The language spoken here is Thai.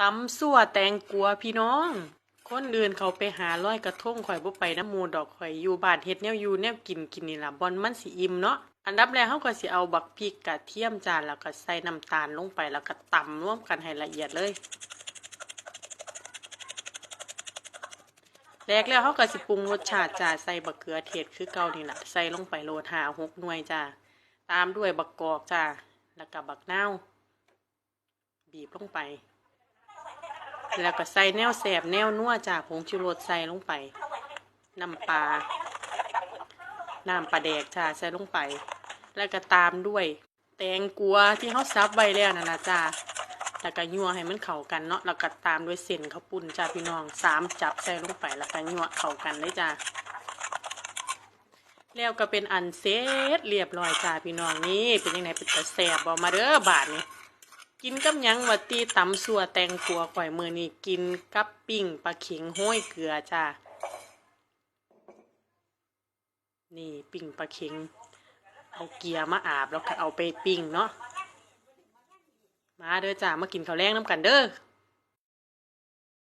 ตำซั่วแตงกัวพี่น้อง คนอื่นเขาไปหาร้อยกระทงข่อยบ่ไปน้ำมูดอกข่อยอยู่บานเฮ็ดแนวอยู่แนวกินกินนี่ล่ะบอนมันสิอิ่มเนาะอันดับแรกเฮาก็สิเอาบักพริกกระเทียมจานแล้วก็ใส่น้ำตาลลงไปแล้วก็ตำร่วมกันให้ละเอียดเลยแรกแล้วเขาก็สิปรุงรสชาติจ้าใส่บักเขือเทศคือเก่านี่แหละใส่ลงไปโรดหาหกหน่วยจ้าตามด้วยบักกอกจ้าแล้วก็บักเน่าบีบลงไป แล้วก็ใส่แนวแสบแนวนัวจ้าผงชูรสใส่ลงไป น้ำปลา น้ำปลาแดกจ้าใส่ลงไป แล้วก็ตามด้วย แตงกัวที่เขาซับไว้แล้วนั่นะจ้าแล้วก็ยั่วให้มันเข้ากันเนาะ แล้วก็ตามด้วยเส้นข้าวปุ้นจ้าพี่น้องสามจับใส่ลงไป แล้วก็ยั่วเข้ากันเลยจ้าแล้วก็เป็นอันเสร็จเรียบร้อยจ้าพี่น้องนี่เป็นยังไงเป็นตะแสบบอมาเด้อบาทนี่ กินกับหยังวัดตีตำสัวแตงกัวข่อยมือนี่กินกับปิ้งปลาเข็งห้อยเกลือจ้านี่ปิ้งปลาเข็ง เอาเกียร์มาอาบแล้วก็เอาไปปิ้งเนาะมาเด้อจ้ามากินข้าวแรงน้ำกันเด้อ